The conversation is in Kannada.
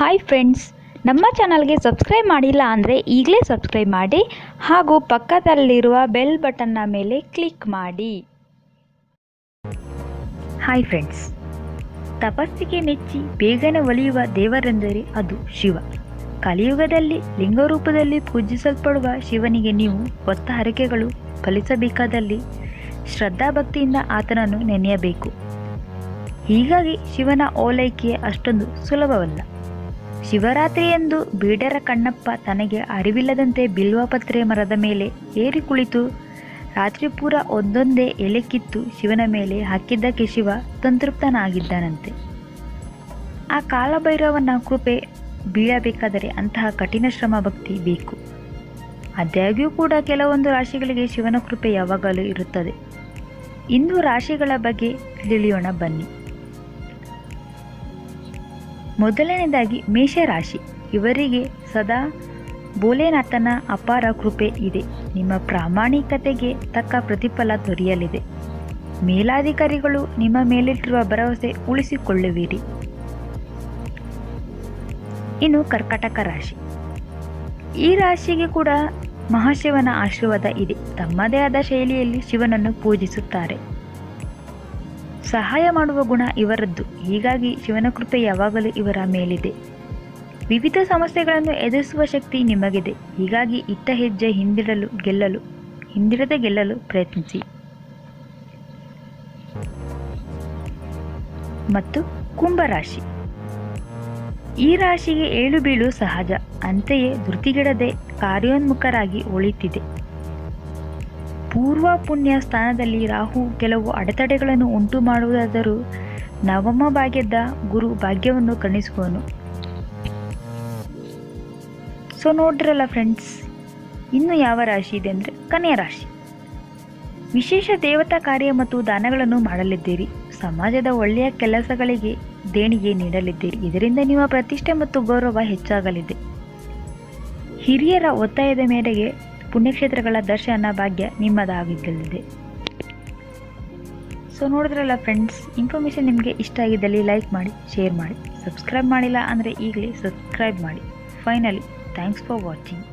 ಹಾಯ್ ಫ್ರೆಂಡ್ಸ್ ನಮ್ಮ ಚಾನಲ್ಗೆ ಸಬ್ಸ್ಕ್ರೈಬ್ ಮಾಡಿಲ್ಲ ಅಂದರೆ ಈಗಲೇ ಸಬ್ಸ್ಕ್ರೈಬ್ ಮಾಡಿ ಹಾಗೂ ಪಕ್ಕದಲ್ಲಿರುವ ಬೆಲ್ ಬಟನ್ನ ಮೇಲೆ ಕ್ಲಿಕ್ ಮಾಡಿ. ಹಾಯ್ ಫ್ರೆಂಡ್ಸ್ ತಪಸ್ಸಿಗೆ ಮೆಚ್ಚಿ ಬೇಗನೆ ಒಲಿಯುವ ದೇವರೆಂದರೆ ಅದು ಶಿವ. ಕಲಿಯುಗದಲ್ಲಿ ಲಿಂಗರೂಪದಲ್ಲಿ ಪೂಜಿಸಲ್ಪಡುವ ಶಿವನಿಗೆ ನೀವು ಹೊತ್ತ ಹರಕೆಗಳು ಫಲಿಸಬೇಕಾದಲ್ಲಿ ಶ್ರದ್ಧಾಭಕ್ತಿಯಿಂದ ಆತನನ್ನು ನೆನೆಯಬೇಕು. ಹೀಗಾಗಿ ಶಿವನ ಓಲೈಕೆ ಅಷ್ಟೊಂದು ಸುಲಭವಲ್ಲ. ಶಿವರಾತ್ರಿಯಂದು ಬೀಡರ ಕಣ್ಣಪ್ಪ ತನಗೆ ಅರಿವಿಲ್ಲದಂತೆ ಬಿಲ್ವಪತ್ರೆ ಮರದ ಮೇಲೆ ಏರಿ ಕುಳಿತು ರಾತ್ರಿ ಪೂರ ಒಂದೊಂದೇ ಎಲೆ ಕಿತ್ತು ಶಿವನ ಮೇಲೆ ಹಾಕಿದ್ದಕ್ಕೆ ಶಿವ ಸಂತೃಪ್ತನಾಗಿದ್ದನಂತೆ. ಆ ಕಾಲಭೈರವನ ಕೃಪೆ ಬೀಳಬೇಕಾದರೆ ಅಂತಹ ಕಠಿಣ ಶ್ರಮ ಭಕ್ತಿ ಬೇಕು. ಆದಾಗ್ಯೂ ಕೂಡ ಕೆಲವೊಂದು ರಾಶಿಗಳಿಗೆ ಶಿವನ ಕೃಪೆ ಯಾವಾಗಲೂ ಇರುತ್ತದೆ. ಇಂದು ರಾಶಿಗಳ ಬಗ್ಗೆ ತಿಳಿಯೋಣ ಬನ್ನಿ. ಮೊದಲನೇದಾಗಿ ಮೇಷರಾಶಿ. ಇವರಿಗೆ ಸದಾ ಭೋಲೆನಾಥನ ಅಪಾರ ಕೃಪೆ ಇದೆ. ನಿಮ್ಮ ಪ್ರಾಮಾಣಿಕತೆಗೆ ತಕ್ಕ ಪ್ರತಿಫಲ ದೊರೆಯಲಿದೆ. ಮೇಲಾಧಿಕಾರಿಗಳು ನಿಮ್ಮ ಮೇಲಿಟ್ಟಿರುವ ಭರವಸೆ ಉಳಿಸಿಕೊಳ್ಳುವಿರಿ. ಇನ್ನು ಕರ್ಕಟಕ ರಾಶಿ. ಈ ರಾಶಿಗೆ ಕೂಡ ಮಹಾಶಿವನ ಆಶೀರ್ವಾದ ಇದೆ. ತಮ್ಮದೇ ಆದ ಶೈಲಿಯಲ್ಲಿ ಶಿವನನ್ನು ಪೂಜಿಸುತ್ತಾರೆ. ಸಹಾಯ ಮಾಡುವ ಗುಣ ಇವರದ್ದು. ಹೀಗಾಗಿ ಶಿವನ ಕೃಪೆ ಯಾವಾಗಲೂ ಇವರ ಮೇಲಿದೆ. ವಿವಿಧ ಸಮಸ್ಯೆಗಳನ್ನು ಎದುರಿಸುವ ಶಕ್ತಿ ನಿಮಗಿದೆ. ಹೀಗಾಗಿ ಇಟ್ಟ ಹೆಜ್ಜೆ ಹಿಂದಿಡಲು ಗೆಲ್ಲಲು ಹಿಂದಿಡದೆ ಗೆಲ್ಲಲು ಪ್ರಯತ್ನಿಸಿ. ಮತ್ತು ಕುಂಭರಾಶಿ. ಈ ರಾಶಿಗೆ ಏಳು ಬೀಳು ಸಹಜ. ಅಂತೆಯೇ ಧೃತಿಗಿಡದೆ ಕಾರ್ಯೋನ್ಮುಖರಾಗಿ ಒಳಿತಿದೆ ಪೂರ್ವ ಪುಣ್ಯ ಸ್ಥಾನದಲ್ಲಿ ರಾಹು ಕೆಲವು ಅಡೆತಡೆಗಳನ್ನು ಉಂಟು ಮಾಡುವುದಾದರೂ ನವಮ ಭಾಗ್ಯದ ಗುರು ಭಾಗ್ಯವನ್ನು ಕಣಿಸುವನು ಸೊ ನೋಡ್ರಲ್ಲ ಫ್ರೆಂಡ್ಸ್ ಇನ್ನು ಯಾವ ರಾಶಿ ಇದೆ ಅಂದರೆ ಕನ್ಯಾ ರಾಶಿ. ವಿಶೇಷ ದೇವತಾ ಕಾರ್ಯ ಮತ್ತು ದಾನಗಳನ್ನು ಮಾಡಲಿದ್ದೀರಿ. ಸಮಾಜದ ಒಳ್ಳೆಯ ಕೆಲಸಗಳಿಗೆ ದೇಣಿಗೆ ನೀಡಲಿದ್ದೀರಿ. ಇದರಿಂದ ನಿಮ್ಮ ಪ್ರತಿಷ್ಠೆ ಮತ್ತು ಗೌರವ ಹೆಚ್ಚಾಗಲಿದೆ. ಹಿರಿಯರ ಒತ್ತಾಯದ ಮೇರೆಗೆ ಪುಣ್ಯಕ್ಷೇತ್ರಗಳ ದರ್ಶನ ಭಾಗ್ಯ ನಿಮ್ಮದಾಗಿದ್ದಲಿದೆ ಸೊ ನೋಡಿದ್ರಲ್ಲ ಫ್ರೆಂಡ್ಸ್ ಇನ್ಫಾರ್ಮೇಷನ್ ನಿಮಗೆ ಇಷ್ಟ ಆಗಿದ್ದಲ್ಲಿ ಲೈಕ್ ಮಾಡಿ ಶೇರ್ ಮಾಡಿ ಸಬ್ಸ್ಕ್ರೈಬ್ ಮಾಡಿಲ್ಲ ಅಂದರೆ ಈಗಲೇ ಸಬ್ಸ್ಕ್ರೈಬ್ ಮಾಡಿ. Finally thanks for watching